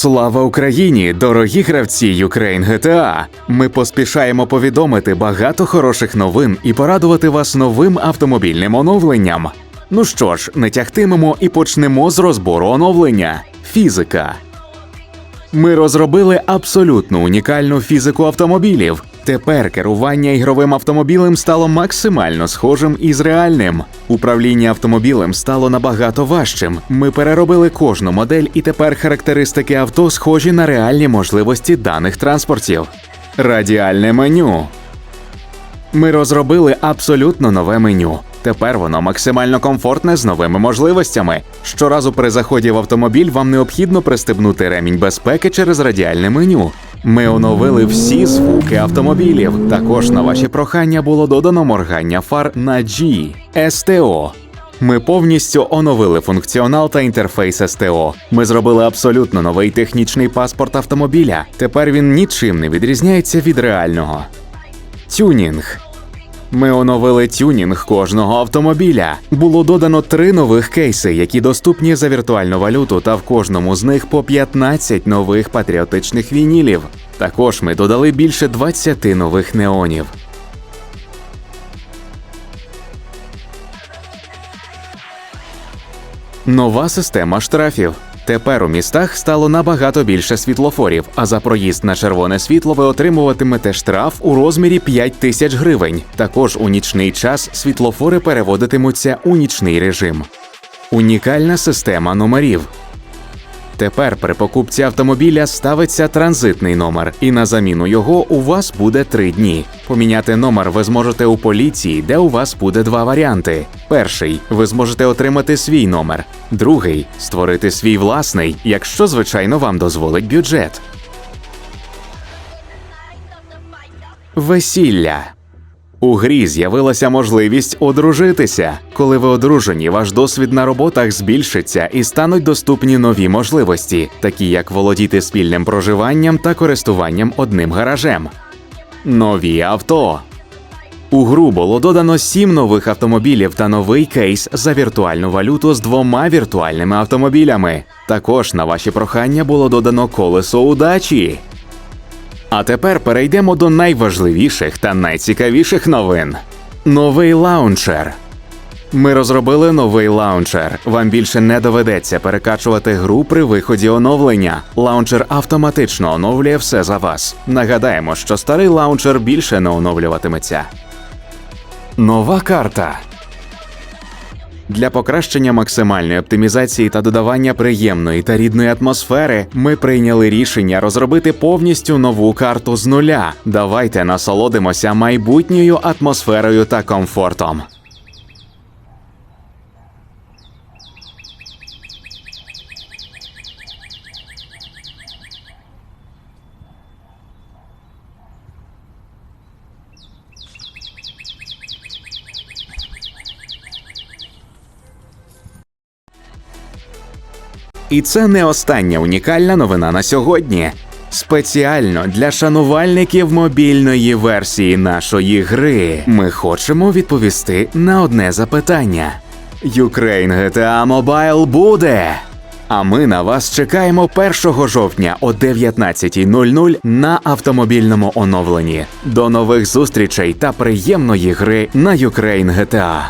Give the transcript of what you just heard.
Слава Україні, дорогі гравці Ukraine GTA! Ми поспішаємо повідомити багато хороших новин і порадувати вас новим автомобільним оновленням. Ну що ж, не тягтимемо і почнемо з розбору оновлення. Фізика. Ми розробили абсолютно унікальну фізику автомобілів. Тепер керування ігровим автомобілем стало максимально схожим із реальним. Управління автомобілем стало набагато важчим. Ми переробили кожну модель, і тепер характеристики авто схожі на реальні можливості даних транспортів. Радіальне меню. Ми розробили абсолютно нове меню. Тепер воно максимально комфортне з новими можливостями. Щоразу при заході в автомобіль вам необхідно пристебнути ремінь безпеки через радіальне меню. Ми оновили всі звуки автомобілів. Також на ваші прохання було додано моргання фар на G. СТО. Ми повністю оновили функціонал та інтерфейс СТО. Ми зробили абсолютно новий технічний паспорт автомобіля. Тепер він нічим не відрізняється від реального. Тюнінг. Ми оновили тюнінг кожного автомобіля. Було додано три нових кейси, які доступні за віртуальну валюту, та в кожному з них по 15 нових патріотичних вінілів. Також ми додали більше 20 нових неонів. Нова система штрафів. Тепер у містах стало набагато більше світлофорів, а за проїзд на червоне світло ви отримуватимете штраф у розмірі 5 тисяч гривень. Також у нічний час світлофори переводитимуться у нічний режим. Унікальна система номерів. Тепер при покупці автомобіля ставиться транзитний номер, і на заміну його у вас буде три дні. Поміняти номер ви зможете у поліції, де у вас буде два варіанти. Перший ви зможете отримати свій номер, другий створити свій власний, якщо звичайно вам дозволить бюджет. Весілля. У грі з'явилася можливість одружитися. Коли ви одружені, ваш досвід на роботах збільшиться і стануть доступні нові можливості, такі як володіти спільним проживанням та користуванням одним гаражем. Нові авто. У гру було додано сім нових автомобілів та новий кейс за віртуальну валюту з двома віртуальними автомобілями. Також на ваші прохання було додано колесо удачі. А тепер перейдемо до найважливіших та найцікавіших новин. Новий лаунчер. Ми розробили новий лаунчер. Вам більше не доведеться перекачувати гру при виході оновлення. Лаунчер автоматично оновлює все за вас. Нагадаємо, що старий лаунчер більше не оновлюватиметься. Нова карта. Для покращення максимальної оптимізації та додавання приємної та рідної атмосфери ми прийняли рішення розробити повністю нову карту з нуля. Давайте насолодимося майбутньою атмосферою та комфортом. І це не остання унікальна новина на сьогодні. Спеціально для шанувальників мобільної версії нашої гри ми хочемо відповісти на одне запитання: Ukraine GTA Mobile буде. А ми на вас чекаємо 1 жовтня о 19.00 на автомобільному оновленні. До нових зустрічей та приємної гри на Ukraine GTA.